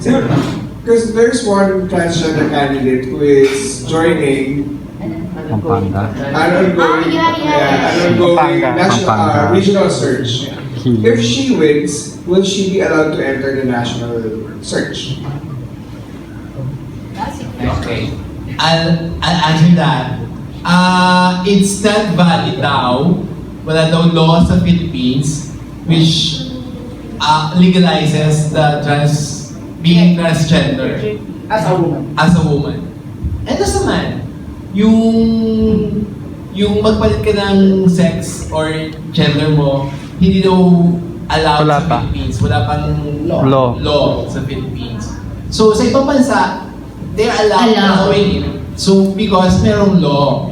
Because there's one transgender candidate who is joining Pampanga. an ongoing, Ah, yeah, yeah. an ongoing Pampanga. national, uh, Pampanga. regional search. He- If she wins, will she be allowed to enter the national search? Okay. I'll, I'll answer that. Uh, it's not valid daw. Wala daw law sa Philippines which uh, legalizes the trans being transgender As a woman. as a woman. And tas naman, yung yung magpalit ka ng sex or gender mo, hindi daw allowed Wala sa pa. Philippines. Wala pang Law. Law. law sa Philippines. So sa ibang bansa, they're allowed to Allowed. join it. So because merong law.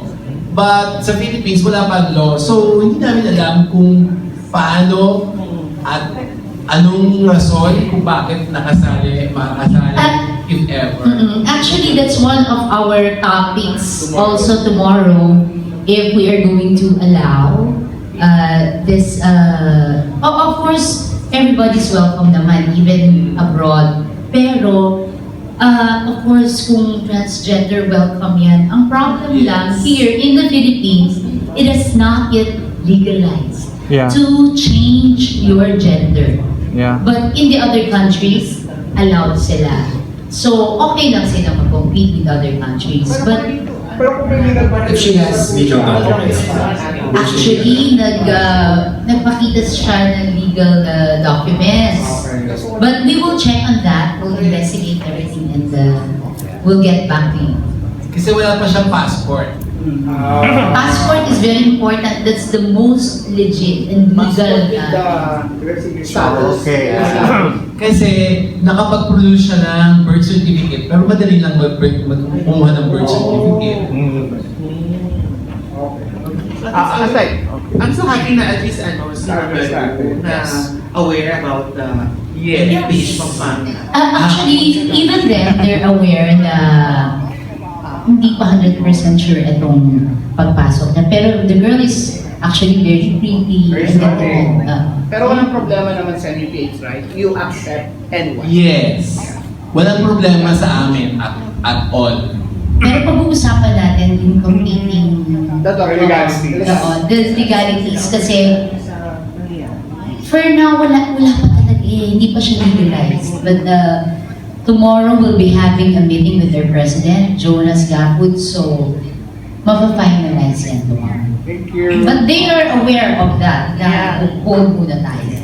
But sa Philippines, wala pang law. So hindi namin alam kung paano at anong rason kung bakit nakasali, makakasali, Ah, if ever. Mm-mm. Actually, that's one of our topics also tomorrow if we are going to allow uh, this. Uh, oh, of course, everybody's welcome naman, even abroad. Pero, uh, of course, kung transgender, welcome yan. Ang problem Yes. lang here in the Philippines, it is not yet legalized Yeah. to change your gender. Yeah. But in the other countries, allowed sila. So, okay lang sila mag-compete with other countries. But Pero kung may legal If she has legal documents. actually, nag, uh, nagpakita siya ng legal uh, documents. But we will check on that. We'll investigate everything and uh, we'll get back to you. Kasi wala pa siyang passport. Passport is very important. That's the most legit and legal. Uh, resident status. Okay. Kasi nakapag-produce siya ng birth certificate, pero madali lang mag kumuha ng birth certificate. Ah, aside. I'm so happy na at least ano, si Roberto na aware about the Yes. Beach Pampanga. Uh, actually, even then, they're aware na hindi pa 100% sure itong pagpasok niya. Pero the girl is actually very pretty. Very and strong. then, uh, Pero walang problema naman sa NUPH, right? You accept anyone. Yes. Walang problema sa amin at, at all. pero pag-uusapan natin yung competing The legalities. Oo, the legalities kasi for now, wala, wala pa talaga eh. Hindi pa siya legalized. But uh, tomorrow we'll be having a meeting with their president, Jonas Gapud, so mapafinalize yan tomorrow. Thank you. But they are aware of that, na hold muna tayo.